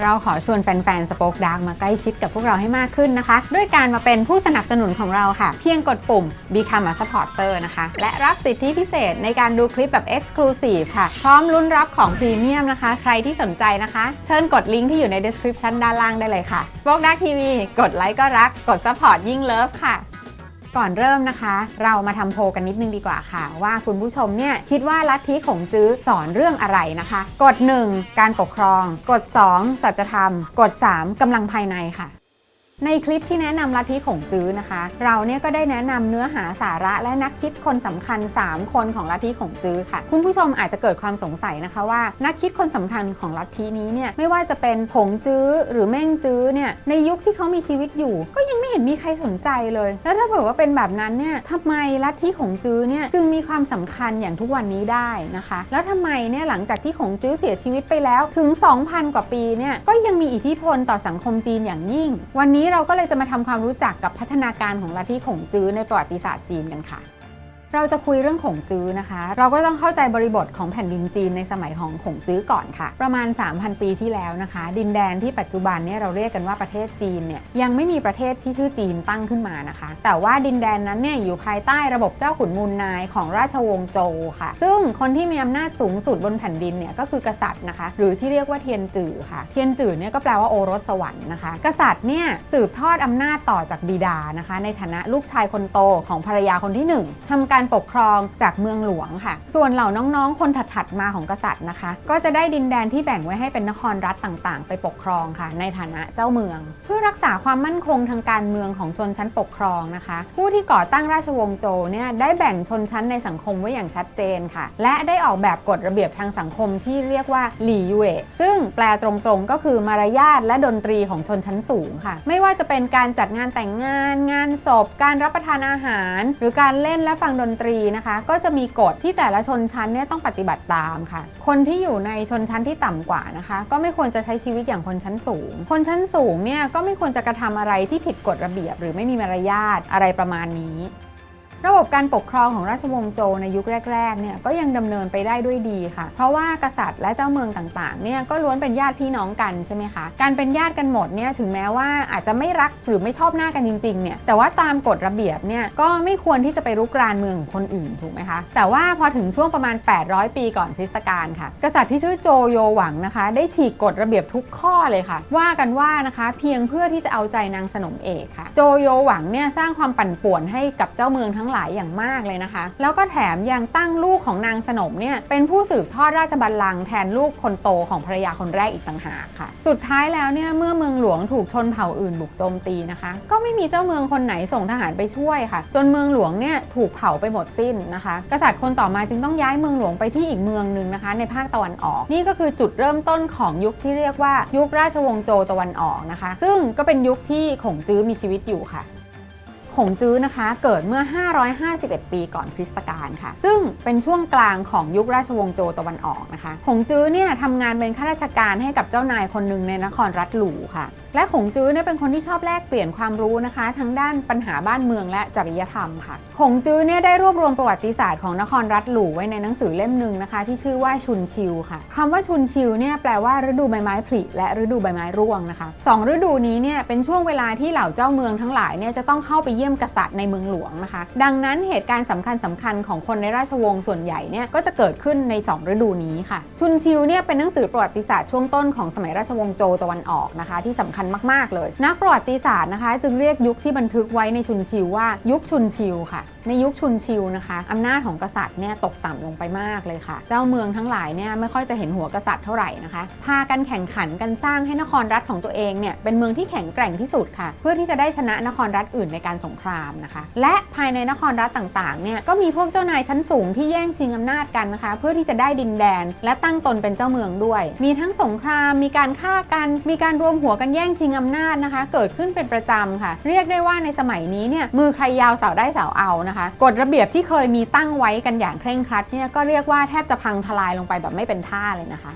เราขอชวนแฟนๆ สป็อคดาร์กมาใกล้ชิดกับพวกเราให้มากขึ้นนะคะ ด้วยการมาเป็นผู้สนับสนุนของเราค่ะ เพียงกดปุ่ม Become a supporter นะคะ และรับสิทธิพิเศษในการดูคลิปแบบ Exclusive ค่ะ พร้อมลุ้นรับของพรีเมียมนะคะ ใครที่สนใจนะคะ เชิญกดลิงก์ที่อยู่ใน description ด้านล่างได้เลยค่ะ Spoke Dark TV กดไลค์ก็รัก กด support ยิ่งเลิฟค่ะ ก่อนเริ่มนะคะ เรามาทำโพกันนิดนึงดีกว่าค่ะ ว่าคุณผู้ชมเนี่ยคิดว่าลัทธิของจื้อสอนเรื่องอะไรนะคะ กด 1 การปกครอง กด 2สัจธรรม กด 3กำลังภายในค่ะ ในคลิปที่แนะนำลัทธิของจื้อนะคะ เราเนี่ยก็ได้แนะนำเนื้อหาสาระและนักคิดคนสำคัญ 3 คนของลัทธิของจื้อค่ะ คุณผู้ชมอาจจะเกิดความสงสัยนะคะว่า นักคิดคนสำคัญของลัทธินี้เนี่ยไม่ว่าจะเป็นผงจื้อหรือเม่งจื้อเนี่ยในยุคที่เขามีชีวิตอยู่ ก็ยังไม่เห็นมีใครสนใจเลย แล้วถ้าเผื่อว่าเป็นแบบนั้นเนี่ยทำไมลัทธิของจื้อเนี่ยจึงมีความสำคัญอย่างทุกวันนี้ได้นะคะ แล้วทำไมเนี่ยหลังจากที่ของจื้อเสียชีวิตไปแล้วถึง 2,000 กว่าปีเนี่ยก็ยังมีอิทธิพลต่อสังคมจีนอย่างยิ่ง วันนี้เราก็เลยจะมาทำความรู้จักกับพัฒนาการของลัทธิขงจื้อในประวัติศาสตร์จีนกันค่ะ เราจะคุยเรื่องขงจื้อนะคะ เราก็ต้องเข้าใจบริบทของแผ่นดินจีนในสมัยของขงจื้อก่อนค่ะ ประมาณ 3,000 ปีที่แล้วนะคะ ดินแดนที่ปัจจุบันเนี่ยเราเรียกกันว่าประเทศจีนเนี่ยยังไม่มีประเทศที่ชื่อจีนตั้งขึ้นมานะคะ แต่ว่าดินแดนนั้นเนี่ยอยู่ภายใต้ระบบเจ้าขุนมูลนายของราชวงศ์โจวค่ะ ซึ่งคนที่มีอำนาจสูงสุดบนแผ่นดินเนี่ยก็คือกษัตริย์นะคะ หรือที่เรียกว่าเทียนจื่อค่ะ เทียนจื่อเนี่ยก็แปลว่าโอรสสวรรค์นะคะ กษัตริย์เนี่ยสืบทอดอำนาจต่อจากบิดานะคะ ในฐานะลูกชายคนโตของภรรยาคนที่หนึ่งทำการปกครองจากเมืองหลวงค่ะ ส่วนเหล่าน้องๆ คนถัดๆมาของกษัตริย์นะคะ ก็จะได้ดินแดนที่แบ่งไว้ให้เป็นนครรัฐต่างๆ ไปปกครองค่ะ ในฐานะเจ้าเมือง เพื่อรักษาความมั่นคงทางการเมืองของชนชั้นปกครองนะคะ ผู้ที่ก่อตั้งราชวงศ์โจวเนี่ยได้แบ่งชนชั้นในสังคมไว้อย่างชัดเจนค่ะ และได้ออกแบบกฎระเบียบทางสังคมที่เรียกว่าหลี่ยูเอซึ่งแปลตรงๆก็คือมารยาทและดนตรีของชนชั้นสูงค่ะ ไม่ว่าจะเป็นการจัดงานแต่งงาน งานศพ การรับประทานอาหาร หรือการเล่นและฟังดนตรีนะคะ ก็จะมีกฎที่แต่ละชนชั้นเนี่ยต้องปฏิบัติตามค่ะ คนที่อยู่ในชนชั้นที่ต่ำกว่านะคะ ก็ไม่ควรจะใช้ชีวิตอย่างคนชั้นสูง คนชั้นสูงเนี่ยก็ไม่ควรจะกระทำอะไรที่ผิดกฎระเบียบ หรือไม่มีมารยาทอะไรประมาณนี้ ระบบการปกครองของราชวงศ์โจวในยุคแรกๆเนี่ยก็ยังดำเนินไปได้ด้วยดีค่ะ เพราะว่ากษัตริย์และเจ้าเมืองต่างๆเนี่ยก็ล้วนเป็นญาติพี่น้องกันใช่ไหมคะการเป็นญาติกันหมดเนี่ยถึงแม้ว่าอาจจะไม่รักหรือไม่ชอบหน้ากันจริงๆเนี่ยแต่ว่าตามกฎระเบียบเนี่ยก็ไม่ควรที่จะไปรุกรานเมืองของคนอื่นถูกไหมคะแต่ว่าพอถึงช่วงประมาณ 800 ปีก่อนคริสตกาลค่ะ กษัตริย์ที่ชื่อโจโยหวังนะคะ ได้ฉีกกฎระเบียบทุกข้อเลยค่ะ ว่ากันว่านะคะเพียงเพื่อที่จะเอาใจนางสนมเอกค่ะ โจโยหวังเนี่ยสร้างความปั่นป่วนให้กับเจ้าเมืองทั้งหลายอย่างมากเลยนะคะ แล้วก็แถมยังตั้งลูกของนางสนมเนี่ยเป็นผู้สืบทอดราชบัลลังก์แทนลูกคนโตของภรรยาคนแรกอีกต่างหากค่ะ สุดท้ายแล้วเนี่ยเมื่อเมืองหลวงถูกชนเผ่าอื่นบุกโจมตีนะคะ ก็ไม่มีเจ้าเมืองคนไหนส่งทหารไปช่วยค่ะ จนเมืองหลวงเนี่ยถูกเผาไปหมดสิ้นนะคะ กษัตริย์คนต่อมาจึงต้องย้ายเมืองหลวงไปที่อีกเมืองหนึ่งนะคะ ในภาคตะวันออก นี่ก็คือจุดเริ่มต้นของยุคที่เรียกว่ายุคราชวงศ์โจตะวันออกนะคะ ซึ่งก็เป็นยุคที่ขงจื้อมีชีวิตอยู่ค่ะ ขงจื้อนะคะ เกิดเมื่อ 551 ปีก่อนคริสตกาลค่ะ ซึ่งเป็นช่วงกลางของยุคราชวงศ์โจตะวันออกนะคะขงจื้อเนี่ยทำงานเป็นข้าราชการให้กับเจ้านายคนหนึ่งในนครรัฐหลูค่ะ และขงจื้อเนี่ยเป็นคนที่ชอบแลกเปลี่ยนความรู้นะคะ ทั้งด้านปัญหาบ้านเมืองและจริยธรรมค่ะขงจื้อเนี่ยได้รวบรวมประวัติศาสตร์ของนครรัฐหลูไว้ในหนังสือเล่มหนึ่งนะคะ ที่ชื่อว่าชุนชิวค่ะคำว่าชุนชิวเนี่ยแปลว่าฤดูใบไม้ผลิและฤดูใบไม้ร่วงนะคะสองฤดูนี้เนี่ยเป็นช่วงเวลาที่เหล่าเจ้าเมืองทั้งหลายเนี่ยจะต้องเข้าไปเยี่ยมกษัตริย์ในเมืองหลวงนะคะ ดังนั้นเหตุการณ์สำคัญสำคัญของคนในราชวงศ์ส่วนใหญ่เนี่ยก็จะเกิดขึ้นใน 2 ฤดูนี้ค่ะ ชุนชิวเนี่ยเป็นหนังสือประวัติศาสตร์ช่วงต้นของสมัยราชวงศ์โจตะวันออกนะคะ ที่สำคัญมาก ๆ เลย นักประวัติศาสตร์นะคะ จึงเรียกยุคที่บันทึกไว้ในชุนชิวว่ายุคชุนชิวค่ะ ในยุคชุนชิวนะคะอำนาจของกษัตริย์เนี่ยตกต่ำลงไปมากเลยค่ะ เจ้าเมืองทั้งหลายเนี่ยไม่ค่อยจะเห็นหัวกษัตริย์เท่าไหร่นะคะพากันแข่งขันกันสร้างให้นครรัฐของตัวเองเนี่ยเป็นเมืองที่แข็งแกร่งที่สุดค่ะ เพื่อที่จะได้ชนะนครรัฐอื่นในการสงครามนะคะ และภายในนครรัฐต่างๆเนี่ยก็มีพวกเจ้านายชั้นสูงที่แย่งชิงอำนาจกันนะคะ เพื่อที่จะได้ดินแดน และตั้งตนเป็นเจ้าเมืองด้วย มีทั้งสงครามมีการฆ่ากัน มีการรวมหัวกันแย่งชิงอำนาจนะคะ เกิดขึ้นเป็นประจำค่ะ เรียกได้ว่าในสมัยนี้เนี่ยมือใครยาวเสาได้เสาเอานะคะกฎระเบียบที่เคยมีตั้งไว้กันอย่างเคร่งครัดเนี่ยก็เรียกว่าแทบจะพังทลายลงไปแบบไม่เป็นท่าเลยนะคะ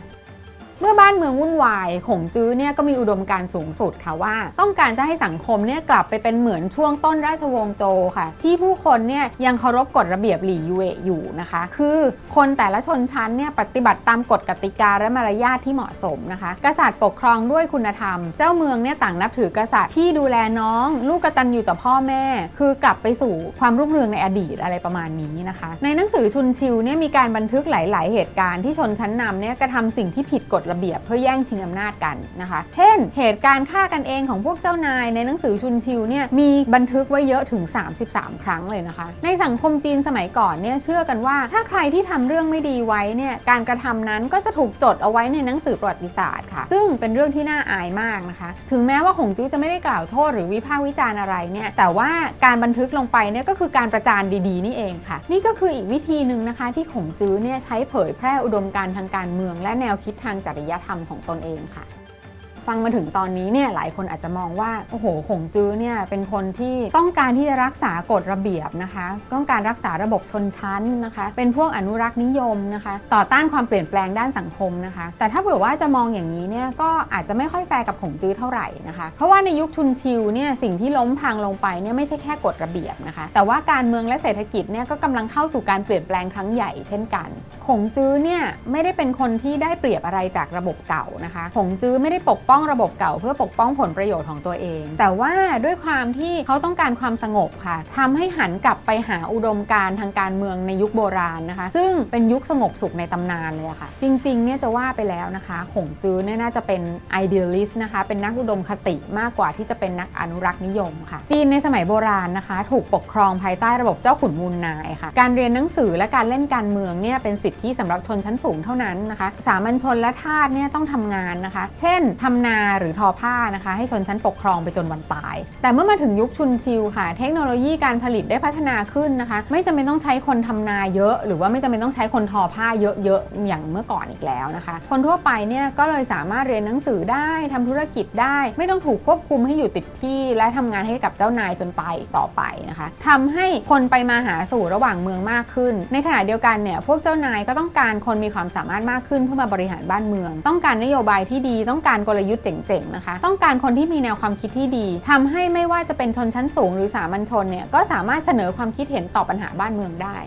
เมื่อบ้านเมืองวุ่นวายขงจื้อเนี่ยก็มีอุดมการณ์สูงสุดค่ะว่า ต้องการจะให้สังคมเนี่ยกลับไปเป็นเหมือนช่วงต้นราชวงศ์โจค่ะ ที่ผู้คนเนี่ยยังเคารพกฎระเบียบหลี่ยูเอะอยู่นะคะ คือคนแต่ละชนชั้นเนี่ยปฏิบัติตามกฎกติกาและมารยาทที่เหมาะสมนะคะ กษัตริย์ปกครองด้วยคุณธรรม เจ้าเมืองเนี่ยต่างนับถือกษัตริย์ที่ดูแลน้อง ลูกกตัญญูต่อพ่อแม่ คือกลับไปสู่ความรุ่งเรืองในอดีตอะไรประมาณนี้นะคะ ในหนังสือชุนชิวเนี่ยมีการบันทึกหลาย ๆ เหตุการณ์ที่ชนชั้นนำเนี่ยกระทำสิ่งที่ผิดกฎระเบียบเพื่อแย่งชิงอำนาจกันนะคะ เช่น เหตุการณ์ฆ่ากันเองของพวกเจ้านายในหนังสือชุนชิวเนี่ยมีบันทึกไว้เยอะถึง 33 ครั้งเลยนะคะ ในสังคมจีนสมัยก่อนเนี่ยเชื่อกันว่า ถ้าใครที่ทำเรื่องไม่ดีไว้เนี่ยการกระทำนั้นก็จะถูกจดเอาไว้ในหนังสือประวัติศาสตร์ค่ะ ซึ่งเป็นเรื่องที่น่าอายมากนะคะ ถึงแม้ว่าหงจื้อจะไม่ได้กล่าวโทษหรือวิพากษ์วิจารณ์อะไรเนี่ยแต่ว่าการบันทึกลงไปเนี่ยก็คือการประจานดีๆ นี่เองค่ะ นี่ก็คืออีกวิธีหนึ่งนะคะที่ขงจื้อเนี่ยใช้เผยแพร่อุดมการณ์ทางการเมือง และแนวคิดทางจริยธรรมของตนเองค่ะ ฟังมาถึงตอนนี้เนี่ยหลายคนอาจจะมองว่าโอ้โหขงจื้อเนี่ยเป็นคนที่ต้องการที่จะรักษากฎระเบียบนะคะ ต้องการรักษาระบบชนชั้นนะคะ เป็นพวกอนุรักษ์นิยมนะคะ ต่อต้านความเปลี่ยนแปลงด้านสังคมนะคะ แต่ถ้าเผื่อว่าจะมองอย่างนี้เนี่ยก็อาจจะไม่ค่อยแฟร์กับขงจื้อเท่าไหร่นะคะ เพราะว่าในยุคชุนชิวเนี่ยสิ่งที่ล้มพังลงไปเนี่ยไม่ใช่แค่กฎระเบียบนะคะ แต่ว่าการเมืองและเศรษฐกิจเนี่ยก็กำลังเข้าสู่การเปลี่ยนแปลงครั้งใหญ่เช่นกัน ขงจื้อเนี่ยไม่ได้เป็นคนที่ได้เปรียบอะไรจากระบบเก่านะคะขงจื้อไม่ได้ปกป้องระบบเก่า เพื่อปกป้องผลประโยชน์ของตัวเอง แต่ว่าด้วยความที่เขาต้องการความสงบค่ะทำให้หันกลับไปหาอุดมการณ์ทางการเมืองในยุคโบราณนะคะ ซึ่งเป็นยุคสงบสุขในตำนานเลยะค่ะ จริงๆเนี่ยจะว่าไปแล้วนะคะขงจื้อเนี่ยน่าจะเป็น idealist นะคะเป็นนักอุดมคติมากกว่าที่จะเป็นนักอนุรักษ์นิยมค่ะ จีนในสมัยโบราณนะคะ ถูกปกครองภายใต้ระบบเจ้าขุนมูลนายค่ะ การเรียนหนังสือและการเล่นการเมืองเนี่ยเป็นสิทธิสำหรับชนชั้นสูงเท่านั้นนะคะสามัญชนและทาสเนี่ยต้องทำงานนะคะ เช่นทำนาหรือทอผ้านะคะ ให้ชนชั้นปกครองไปจนวันตาย แต่เมื่อมาถึงยุคชุนชิวค่ะ เทคโนโลยีการผลิตได้พัฒนาขึ้นนะคะ ไม่จำเป็นต้องใช้คนทำนาเยอะ หรือว่าไม่จำเป็นต้องใช้คนทอผ้าเยอะๆอย่างเมื่อก่อนอีกแล้วนะคะ คนทั่วไปเนี่ยก็เลยสามารถเรียนหนังสือได้ทำธุรกิจได้ ไม่ต้องถูกควบคุมให้อยู่ติดที่ และทำงานให้กับเจ้านายจนตายต่อไปนะคะทำให้คนไปมาหาสู่ระหว่างเมืองมากขึ้น ในขณะเดียวกันเนี่ยพวกเจ้านายก็ต้องการคนมีความสามารถมากขึ้นเพื่อมาบริหารบ้านเมือง ต้องการนโยบายที่ดี ต้องการกลยุทธ์เจ๋งๆนะคะ ต้องการคนที่มีแนวความคิดที่ดีทำให้ไม่ว่าจะเป็นชนชั้นสูงหรือสามัญชนเนี่ยก็สามารถเสนอความคิดเห็นต่อปัญหาบ้านเมืองได้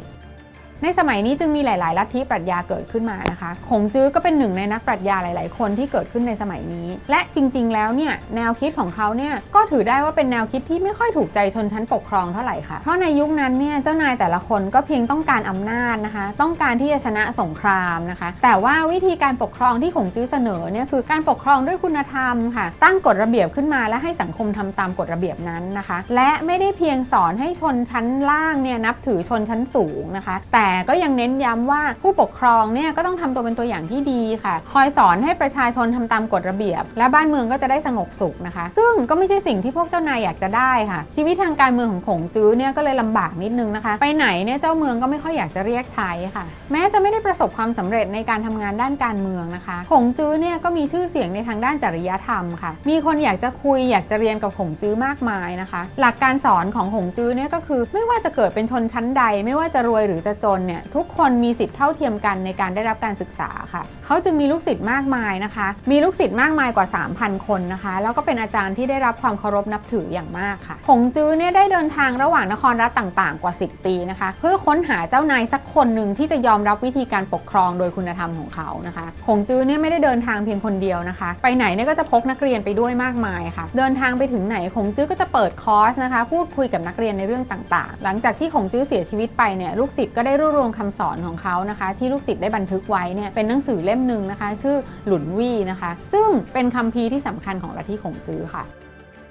ในสมัยนี้จึงมีหลาย ๆ ลัทธิปรัชญาเกิดขึ้นมานะคะขงจื้อก็เป็นหนึ่งในนักปรัชญาหลาย ๆ คนที่เกิดขึ้นในสมัยนี้ และจริง ๆ แล้วเนี่ยแนวคิดของเขาเนี่ยก็ถือได้ว่าเป็นแนวคิดที่ไม่ค่อยถูกใจชนชั้นปกครองเท่าไหร่ค่ะ เพราะในยุคนั้นเนี่ยเจ้านายแต่ละคนก็เพียงต้องการอำนาจนะคะ ต้องการที่จะชนะสงครามนะคะ แต่ว่าวิธีการปกครองที่ขงจื้อเสนอเนี่ยคือการปกครองด้วยคุณธรรมค่ะ ตั้งกฎระเบียบขึ้นมาและให้สังคมทำตามกฎระเบียบนั้นนะคะ และไม่ได้เพียงสอนให้ชนชั้นล่างเนี่ยนับถือชนชั้นสูงนะคะ แต่แต่ก็ยังเน้นย้ำว่าผู้ปกครองเนี่ยก็ต้องทำตัวเป็นตัวอย่างที่ดีค่ะ คอยสอนให้ประชาชนทำตามกฎระเบียบ และบ้านเมืองก็จะได้สงบสุขนะคะ ซึ่งก็ไม่ใช่สิ่งที่พวกเจ้านายอยากจะได้ค่ะ ชีวิตทางการเมืองของขงจื้อเนี่ยก็เลยลำบากนิดนึงนะคะ ไปไหนเนี่ยเจ้าเมืองก็ไม่ค่อยอยากจะเรียกใช้ค่ะ แม้จะไม่ได้ประสบความสำเร็จในการทำงานด้านการเมืองนะคะขงจื้อเนี่ยก็มีชื่อเสียงในทางด้านจริยธรรมค่ะ มีคนอยากจะคุยอยากจะเรียนกับขงจื้อมากมายนะคะ หลักการสอนของขงจื้อเนี่ยก็คือ ไม่ว่าจะเกิดเป็นชนชั้นใด ไม่ว่าจะรวยหรือจะจนเนี่ยทุกคนมีสิทธิเท่าเทียมกันในการได้รับการศึกษาค่ะเขาจึงมีลูกศิษย์มากมายนะคะ มีลูกศิษย์มากมายกว่า 3,000 คนนะคะ แล้วก็เป็นอาจารย์ที่ได้รับความเคารพนับถืออย่างมากค่ะขงจื้อเนี่ยได้เดินทางระหว่างนครรัฐต่างๆ กว่า 10 ปีนะคะ เพื่อค้นหาเจ้านายสักคนหนึ่งที่จะยอมรับวิธีการปกครองโดยคุณธรรมของเขานะคะขงจื้อเนี่ยไม่ได้เดินทางเพียงคนเดียวนะคะ ไปไหนเนี่ยก็จะพกนักเรียนไปด้วยมากมายค่ะ เดินทางไปถึงไหนขงจื้อก็จะเปิดคอร์สนะคะ พูดคุยกับนักเรียนในเรื่องต่างๆ หลังจากที่ขงจื้อเสียชีวิตไปเนี่ยลูกศิษย์ก็ได้รวบรวมคำสอนของเขานะคะ ที่ลูกศิษย์ได้บันทึกไว้เนี่ยเป็นหนังสือเล่มหนึ่งนะคะ ชื่อหลุนวี่นะคะ ซึ่งเป็นคัมภีร์ที่สำคัญของลัทธิขงจื้อค่ะ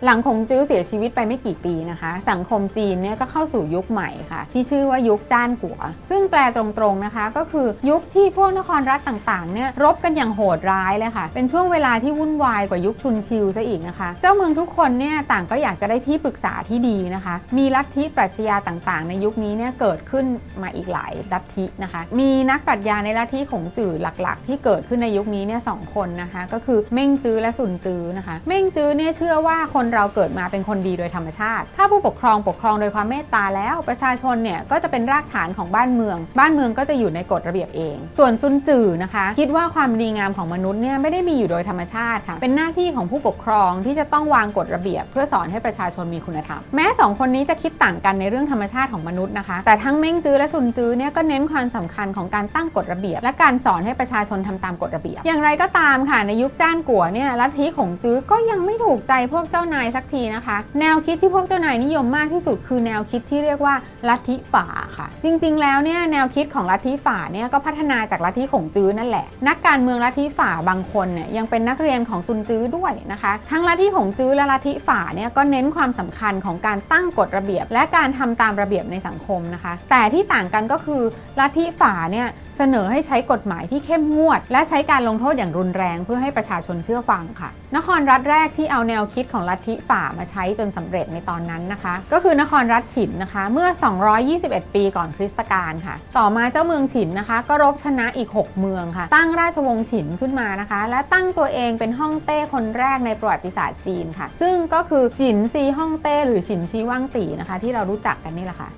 หลังคงจื้อเสียชีวิตไปไม่กี่ปีนะคะ สังคมจีนเนี่ยก็เข้าสู่ยุคใหม่ค่ะ ที่ชื่อว่ายุคจ้านกัว ซึ่งแปลตรงๆนะคะ ก็คือยุคที่พวกนครรัฐต่างๆเนี่ยรบกันอย่างโหดร้ายเลยค่ะ เป็นช่วงเวลาที่วุ่นวายกว่ายุคชุนชิวซะอีกนะคะ เจ้าเมืองทุกคนเนี่ยต่างก็อยากจะได้ที่ปรึกษาที่ดีนะคะ มีลัทธิปรัชญาต่างๆ ในยุคนี้เนี่ยเกิดขึ้นมาอีกหลายลัทธินะคะ มีนักปรัชญาในลัทธิของจื่อหลักๆ ที่เกิดขึ้นในยุคนี้เนี่ยสองคนนะคะ ก็คือเม่งจื้อและสุนจื้อนะคะ เม่งจื้อเนี่ยเชื่อว่าคนเราเกิดมาเป็นคนดีโดยธรรมชาติ ถ้าผู้ปกครองปกครองโดยความเมตตาแล้ว ประชาชนเนี่ยก็จะเป็นรากฐานของบ้านเมือง บ้านเมืองก็จะอยู่ในกฎระเบียบเอง ส่วนซุนจือนะคะ คิดว่าความดีงามของมนุษย์เนี่ยไม่ได้มีอยู่โดยธรรมชาติค่ะ เป็นหน้าที่ของผู้ปกครองที่จะต้องวางกฎระเบียบ เพื่อสอนให้ประชาชนมีคุณธรรม แม้สองคนนี้จะคิดต่างกันในเรื่องธรรมชาติของมนุษย์นะคะ แต่ทั้งเม้งจื้อและซุนจื้อเนี่ยก็เน้นความสำคัญของการตั้งกฎระเบียบ และการสอนให้ประชาชนทำตามกฎระเบียบ อย่างไรก็ตามค่ะในยุคจ้านกัวเนี่ยลัทธิของจื้อก็ยังไม่ถูกใจพวกเจ้านายสักทีนะคะ แนวคิดที่พวกเจ้านายนิยมมากที่สุด คือแนวคิดที่เรียกว่าลัทธิฝาค่ะ จริงๆ แล้วเนี่ยแนวคิดของลัทธิฝาเนี่ยก็พัฒนาจากลัทธิของจื้อนั่นแหละ นักการเมืองลัทธิฝาบางคนเนี่ยยังเป็นนักเรียนของซุนจื้อด้วยนะคะ ทั้งลัทธิของจื้อและลัทธิฝาเนี่ยก็เน้นความสำคัญของการตั้งกฎระเบียบ และการทำตามระเบียบในสังคมนะคะ แต่ที่ต่างกันก็คือลัทธิฝาเนี่ย เสนอให้ใช้กฎหมายที่เข้มงวด และใช้การลงโทษอย่างรุนแรงเพื่อให้ประชาชนเชื่อฟังค่ะ นครรัฐแรกที่เอาแนวคิดของลัทธิฝ่ามาใช้จนสำเร็จในตอนนั้นนะคะ ก็คือนครรัฐฉินนะคะ เมื่อ 221 ปีก่อนคริสตกาลค่ะ ต่อมาเจ้าเมืองฉินนะคะ ก็รบชนะอีก 6 เมืองค่ะ ตั้งราชวงศ์ฉินขึ้นมานะคะ และตั้งตัวเองเป็นฮ่องเต้คนแรกในประวัติศาสตร์จีนค่ะ ซึ่งก็คือจินซีฮ่องเต้หรือฉินชีว่างตีนะคะ ที่เรารู้จักกันนี่แหละค่ะ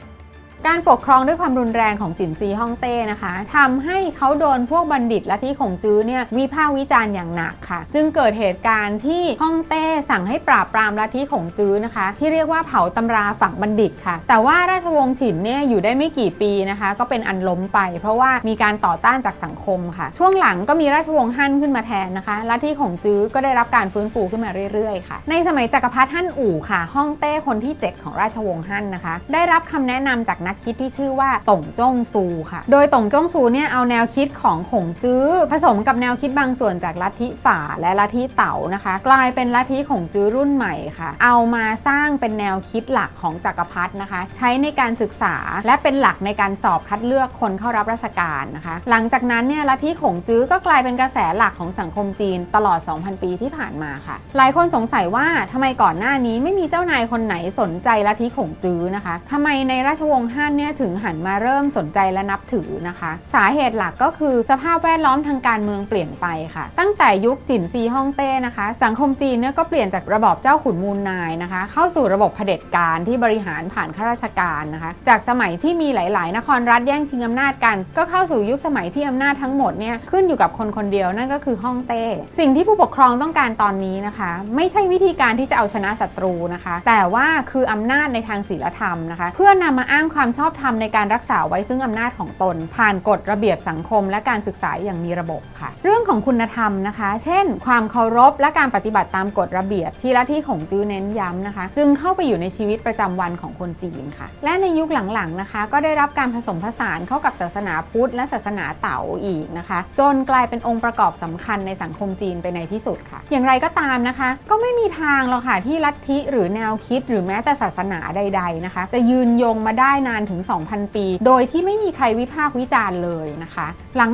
การปกครองด้วยความรุนแรงของจินซีฮ่องเต้นะคะทำให้เขาโดนพวกบัณฑิตและที่ของจื้อเนี่ยวิพากษ์วิจารณ์อย่างหนักค่ะ จึงเกิดเหตุการณ์ที่ฮ่องเต้สั่งให้ปราบปรามลัทธิของจื้อนะคะ ที่เรียกว่าเผาตำราฝังบัณฑิตค่ะ แต่ว่าราชวงศ์ฉินเนี่ยอยู่ได้ไม่กี่ปีนะคะ ก็เป็นอันล้มไป เพราะว่ามีการต่อต้านจากสังคมค่ะ ช่วงหลังก็มีราชวงศ์ฮั่นขึ้นมาแทนนะคะลัทธิของจื้อก็ได้รับการฟื้นฟูขึ้นมาเรื่อยๆค่ะ ในสมัยจักรพรรดิฮั่นอู่ค่ะฮ่องเต้คนที่ 7 ของราชวงศ์ฮั่นนะคะ ได้รับคำแนะนำจากนักคิดที่ชื่อว่าต่งจ้งซูค่ะ โดยต่งจ้งซูเนี่ยเอาแนวคิดของขงจื้อ ผสมกับแนวคิดบางส่วนจากลัทธิฝ่าและลัทธิเต๋านะคะ กลายเป็นลัทธิขงจื้อรุ่นใหม่ค่ะ เอามาสร้างเป็นแนวคิดหลักของจักรพรรดินะคะ ใช้ในการศึกษาและเป็นหลักในการสอบคัดเลือกคนเข้ารับราชการนะคะ หลังจากนั้นเนี่ยลัทธิขงจื้อก็กลายเป็นกระแสหลักของสังคมจีนตลอด 2,000 ปีที่ผ่านมาค่ะ หลายคนสงสัยว่าทำไมก่อนหน้านี้ไม่มีเจ้านายคนไหนสนใจลัทธิขงจื้อนะคะทำไมในราชวงศ์ฮั่นเนี่ยถึงหันมาเริ่มสนใจและนับถือนะคะ สาเหตุหลักก็คือสภาพแวดล้อมทางการเมืองเปลี่ยนไปค่ะ ตั้งแต่ยุคจินซีฮ่องเต้นะคะ สังคมจีนเนี่ยก็เปลี่ยนจากระบอบเจ้าขุนมูลนายนะคะ เข้าสู่ระบบเผด็จการที่บริหารผ่านข้าราชการนะคะ จากสมัยที่มีหลาย ๆ นครรัฐแย่งชิงอำนาจกัน ก็เข้าสู่ยุคสมัยที่อำนาจทั้งหมดเนี่ยขึ้นอยู่กับคนคนเดียวนั่นก็คือฮ่องเต้ สิ่งที่ผู้ปกครองต้องการตอนนี้นะคะ ไม่ใช่วิธีการที่จะเอาชนะศัตรูนะคะ แต่ว่าคืออำนาจในทางศีลธรรมนะคะ เพื่อนำมาอ้างความชอบธรรมในการรักษาไว้ซึ่งอำนาจของตน ผ่านกฎระเบียบสังคม และการศึกษาอย่างมีระบบค่ะ เรื่องของคุณธรรมนะคะ เช่น ความเคารพและการปฏิบัติตามกฎระเบียบ ที่ลัทธิของจื้อเน้นย้ำนะคะ จึงเข้าไปอยู่ในชีวิตประจำวันของคนจีนค่ะ และในยุคหลังๆนะคะ ก็ได้รับการผสมผสานเข้ากับศาสนาพุทธและศาสนาเต๋าอีกนะคะ จนกลายเป็นองค์ประกอบสำคัญในสังคมจีนไปในที่สุดค่ะ อย่างไรก็ตามนะคะ ก็ไม่มีทางหรอกค่ะที่ลัทธิหรือแนวคิด หรือแม้แต่ศาสนาใด ๆนะคะ จะยืนยงมาได้นานถึง 2,000 ปี โดยที่ไม่มีใครวิพากษ์วิจารณ์เลยนะคะ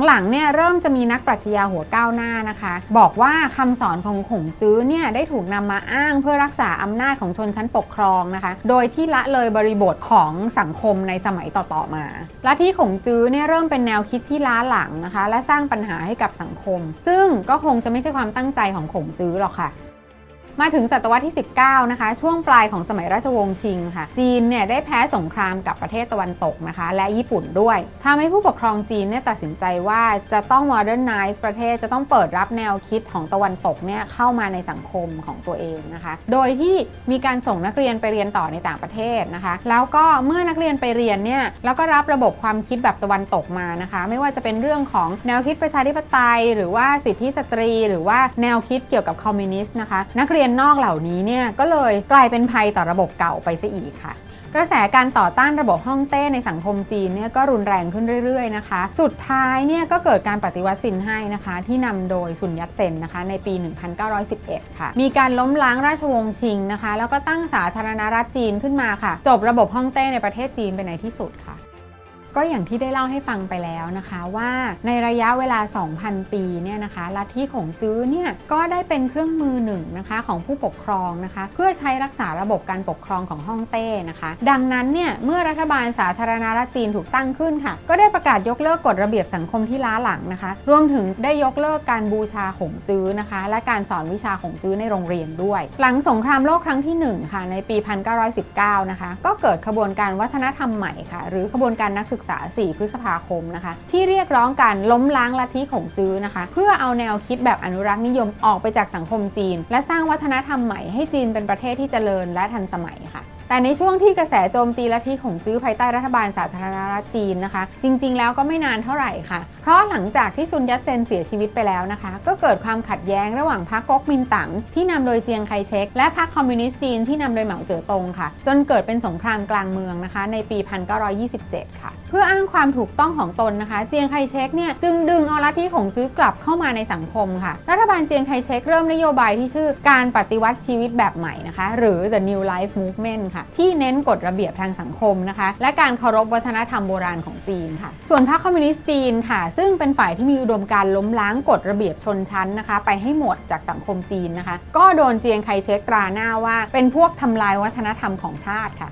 หลังๆเนี่ยเริ่มจะมีนักปรัชญาหัวก้าวหน้านะคะ บอกว่าคำสอนของขงจื้อเนี่ยได้ถูกนำมาอ้างเพื่อรักษาอำนาจของชนชั้นปกครองนะคะ โดยที่ละเลยบริบทของสังคมในสมัยต่อๆมาลัทธิขงจื้อเนี่ยเริ่มเป็นแนวคิดที่ล้าหลังนะคะ และสร้างปัญหาให้กับสังคม ซึ่งก็คงจะไม่ใช่ความตั้งใจของขงจื้อหรอกค่ะ มาถึงศตวรรษที่ 19 นะคะ ช่วงปลายของสมัยราชวงศ์ชิงค่ะ จีนเนี่ยได้แพ้สงครามกับประเทศตะวันตกนะคะ และญี่ปุ่นด้วยทำให้ผู้ปกครองจีนเนี่ยตัดสินใจว่าจะต้อง modernize ประเทศจะต้องเปิดรับแนวคิดของตะวันตกเนี่ยเข้ามาในสังคมของตัวเองนะคะ โดยที่มีการส่งนักเรียนไปเรียนต่อในต่างประเทศนะคะ แล้วก็เมื่อนักเรียนไปเรียนเนี่ยแล้วก็รับระบบความคิดแบบตะวันตกมานะคะ ไม่ว่าจะเป็นเรื่องของแนวคิดประชาธิปไตย หรือว่าสิทธิสตรี หรือว่าแนวคิดเกี่ยวกับคอมมิวนิสต์นะคะ นักเรียนนอกเหล่านี้เนี่ยก็เลยกลายเป็นภัยต่อระบบเก่าไปซะอีกค่ะกระแสการต่อต้านระบบฮ่องเต้ในสังคมจีนเนี่ยก็รุนแรงขึ้นเรื่อยๆนะคะ สุดท้ายเนี่ยก็เกิดการปฏิวัติซินไห้นะคะ ที่นำโดยซุนยัตเซนนะคะในปี 1911 ค่ะ มีการล้มล้างราชวงศ์ชิงนะคะ แล้วก็ตั้งสาธารณรัฐจีนขึ้นมาค่ะ จบระบบฮ่องเต้ในประเทศจีนไปในที่สุดค่ะ ก็อย่างที่ได้เล่าให้ฟังไปแล้วนะคะว่าในระยะเวลา 2,000 ปีเนี่ยนะคะลัทธิของจื้อเนี่ยก็ได้เป็นเครื่องมือหนึ่งนะคะของผู้ปกครองนะคะ เพื่อใช้รักษาระบบการปกครองของฮ่องเต้นะคะ ดังนั้นเนี่ยเมื่อรัฐบาลสาธารณรัฐจีนถูกตั้งขึ้นค่ะ ก็ได้ประกาศยกเลิกกฎระเบียบสังคมที่ล้าหลังนะคะ รวมถึงได้ยกเลิกการบูชาหงจื้อนะคะ และการสอนวิชาหงจื้อในโรงเรียนด้วย หลังสงครามโลกครั้งที่หนึ่งค่ะในปี 1919 นะคะ ก็เกิดขบวนการวัฒนธรรมใหม่ค่ะ หรือขบวนการนักศึกษา4 พฤษภาคมนะคะ ที่เรียกร้องการล้มล้างลัทธิของจื้อนะคะ เพื่อเอาแนวคิดแบบอนุรักษ์นิยมออกไปจากสังคมจีน และสร้างวัฒนธรรมใหม่ให้จีนเป็นประเทศที่เจริญและทันสมัยค่ะแต่ในช่วงที่กระแสโจมตีลัทธิของจื้อภายใต้รัฐบาลสาธารณรัฐจีนนะคะ จริงๆ แล้วก็ไม่นานเท่าไหร่ค่ะ ราะหลังจากที่ซุนยัตเซนเสียชีวิตไปแล้วนะคะ ก็เกิดความขัดแย้งระหว่างพรรคก๊กมินตั๋งที่นำโดยเจียงไคเชกและพรรคคอมมิวนิสต์จีนที่นำโดยเหมาเจ๋อตงค่ะ จนเกิดเป็นสงครามกลางเมืองนะคะ ในปี 1927 ค่ะ เพื่ออ้างความถูกต้องของตนนะคะ เจียงไคเชกเนี่ยจึงดึงเอาลัทธิของจื้อกลับเข้ามาในสังคมค่ะ รัฐบาลเจียงไคเชกเริ่มนโยบายที่ชื่อการปฏิวัติชีวิตแบบใหม่นะคะ หรือ the new life movement ค่ะ ที่เน้นกฎระเบียบทางสังคมนะคะ และการเคารพวัฒนธรรมโบราณของจีนค่ะ ส่วนพรรคคอมมิวนิสต์จีนค่ะซึ่งเป็นฝ่ายที่มีอุดมการล้มล้างกฎระเบียบชนชั้นนะคะ ไปให้หมดจากสังคมจีนนะคะ ก็โดนเจียงไคเชกตราหน้าว่า เป็นพวกทำลายวัฒนธรรมของชาติค่ะ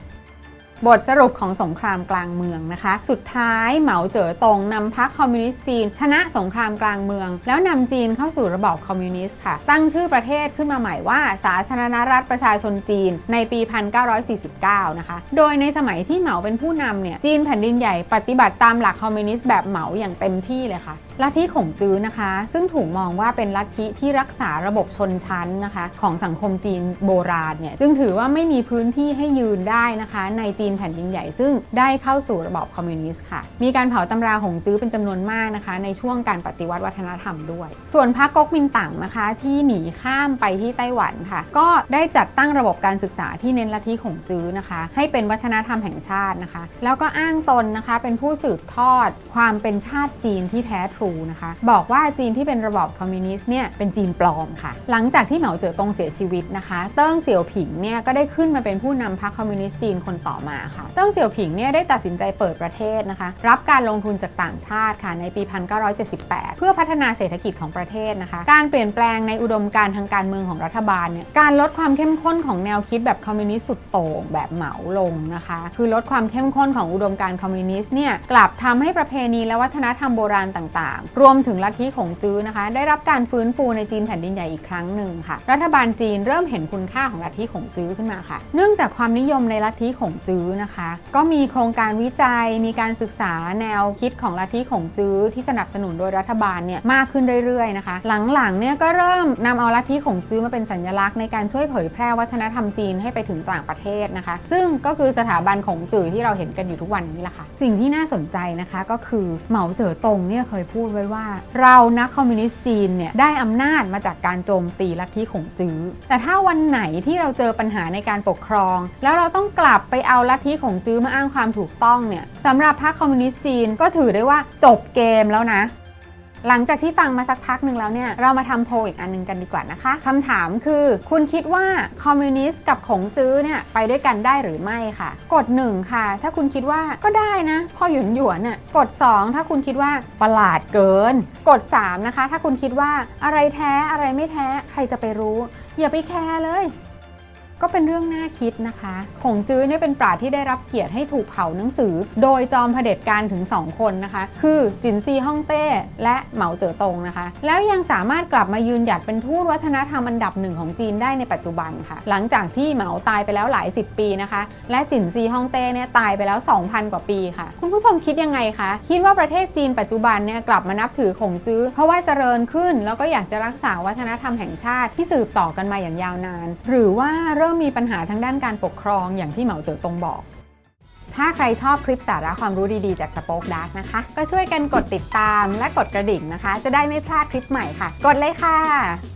บทสรุปของสงครามกลางเมืองนะคะ สุดท้ายเหมาเจ๋อตงนำพรรคคอมมิวนิสต์จีน ชนะสงครามกลางเมือง แล้วนำจีนเข้าสู่ระบอบคอมมิวนิสต์ค่ะ ตั้งชื่อประเทศขึ้นมาใหม่ว่า สาธารณรัฐประชาชนจีนในปี 1949 นะคะ โดยในสมัยที่เหมาเป็นผู้นำเนี่ยจีนแผ่นดินใหญ่ปฏิบัติตามหลักคอมมิวนิสต์แบบเหมาอย่างเต็มที่เลยค่ะลัทธิของจื้อนะคะ ซึ่งถูกมองว่าเป็นลัทธิที่รักษาระบบชนชั้นนะคะ ของสังคมจีนโบราณเนี่ยจึงถือว่าไม่มีพื้นที่ให้ยืนได้นะคะ ในจีนแผ่นดินใหญ่ ซึ่งได้เข้าสู่ระบอบคอมมิวนิสต์ค่ะ มีการเผาตำราของจื้อเป็นจำนวนมากนะคะ ในช่วงการปฏิวัติวัฒนธรรมด้วย ส่วนพรรคก๊กมินตั๋งนะคะ ที่หนีข้ามไปที่ไต้หวันค่ะ ก็ได้จัดตั้งระบบการศึกษาที่เน้นลัทธิของจื้อนะคะ ให้เป็นวัฒนธรรมแห่งชาตินะคะ แล้วก็อ้างตนนะคะ เป็นผู้สืบทอดความเป็นชาติจีนที่แท้ทรูนะคะบอกว่าจีนที่เป็นระบอบคอมมิวนิสต์เนี่ยเป็นจีนปลอมค่ะ หลังจากที่เหมาเจ๋อตงเสียชีวิตนะคะ เติ้งเสี่ยวผิงเนี่ยก็ได้ขึ้นมาเป็นผู้นำพรรคคอมมิวนิสต์จีนคนต่อมาค่ะ เติ้งเสี่ยวผิงเนี่ยได้ตัดสินใจเปิดประเทศนะคะ รับการลงทุนจากต่างชาติค่ะในปี 1978 เพื่อพัฒนาเศรษฐกิจของประเทศนะคะ การเปลี่ยนแปลงในอุดมการณ์ทางการเมืองของรัฐบาลเนี่ยการลดความเข้มข้นของแนวคิดแบบคอมมิวนิสต์สุดโต่งแบบเหมาลงนะคะ คือลดความเข้มข้นของอุดมการณ์คอมมิวนิสต์เนี่ยกลับทำให้ประเพณีและวัฒนธรรมโบราณต่างๆ รวมถึงลัทธิของจื้อนะคะ ได้รับการฟื้นฟูในจีนแผ่นดินใหญ่อีกครั้งหนึ่งค่ะ รัฐบาลจีนเริ่มเห็นคุณค่าของลัทธิของจื้อขึ้นมาค่ะ เนื่องจากความนิยมในลัทธิของจื้อนะคะ ก็มีโครงการวิจัย มีการศึกษาแนวคิดของลัทธิของจื้อที่สนับสนุนโดยรัฐบาลเนี่ยมากขึ้นเรื่อยๆนะคะ หลังๆเนี่ยก็เริ่มนำเอาลัทธิของจื้อมาเป็นสัญลักษณ์ในการช่วยเผยแพร่วัฒนธรรมจีนให้ไปถึงต่างประเทศนะคะ ซึ่งก็คือสถาบันของจื้อที่เราเห็นกันอยู่ทุกวันนี้แหละค่ะ สิ่งที่น่าสนใจนะคะก็คือเหมาเจ๋อตงเนี่ยเคยพูดไว้ว่า เรานักคอมมิวนิสต์จีนเนี่ยได้อำนาจมาจากการโจมตีลัทธิของจื้อ แต่ถ้าวันไหนที่เราเจอปัญหาในการปกครอง แล้วเราต้องกลับไปเอาลัทธิของจื้อมาอ้างความถูกต้องเนี่ยสำหรับพรรคคอมมิวนิสต์จีนก็ถือได้ว่าจบเกมแล้วนะ หลังจากที่ฟังมาสักพักหนึ่งแล้วเนี่ย เรามาทำโพลอีกอันหนึงกันดีกว่านะคะคำถามคือ คุณคิดว่าคอมมิวนิสต์กับขงจื้อเนี่ยไปด้วยกันได้หรือไม่ค่ะ กด 1 ค่ะ ถ้าคุณคิดว่าก็ได้นะ พอหยุนหยวนน่ะกด 2 ถ้าคุณคิดว่าประหลาดเกิน กด 3 นะคะ ถ้าคุณคิดว่าอะไรแท้อะไรไม่แท้ใครจะไปรู้ อย่าไปแคร์เลย ก็เป็นเรื่องน่าคิดนะคะขงจื้อเนี่ยเป็นปราชญ์ที่ได้รับเกียรติให้ถูกเผาหนังสือ โดยจอมเผด็จการถึง 2 คนนะคะ คือจินซีฮ่องเต้และเหมาเจ๋อตงนะคะ แล้วยังสามารถกลับมายืนหยัดเป็นทูตวัฒนธรรมอันดับหนึ่งของจีนได้ในปัจจุบันค่ะ หลังจากที่เหมาตายไปแล้วหลาย 10 ปีนะคะ และจินซีฮ่องเต้เนี่ยตายไปแล้ว 2,000 กว่าปีค่ะ คุณผู้ชมคิดยังไงคะ คิดว่าประเทศจีนปัจจุบันเนี่ยกลับมานับถือขงจื้อ เพราะว่าเจริญขึ้นแล้วก็อยากจะรักษาวัฒนธรรมแห่งชาติที่สืบต่อกันมาอย่างยาวนาน หรือว่าเริ่มมีปัญหาทางด้านการปกครองอย่างที่เหมาเจ๋อตงบอก ถ้าใครชอบคลิปสาระความรู้ดีๆ จากสป็อคดักนะคะ ก็ช่วยกันกดติดตามและกดกระดิ่งนะคะ จะได้ไม่พลาดคลิปใหม่ค่ะ กดเลยค่ะ